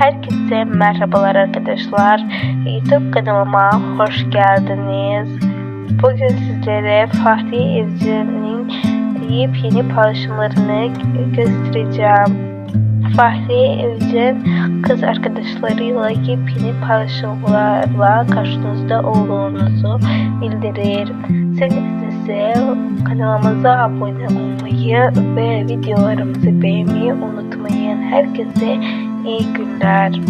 Herkese merhabalar arkadaşlar. YouTube kanalıma hoş geldiniz. Bugün sizlere Fahri Evcen'in yepyeni paylaşımlarını göstereceğim. Fahri Evcen kız arkadaşlarıyla yepyeni paylaşımlarla karşınızda olduğunuzu bildirir. Siz ise kanalımıza abone olmayı ve videolarımızı beğenmeyi unutmayın. Herkese iyi günler.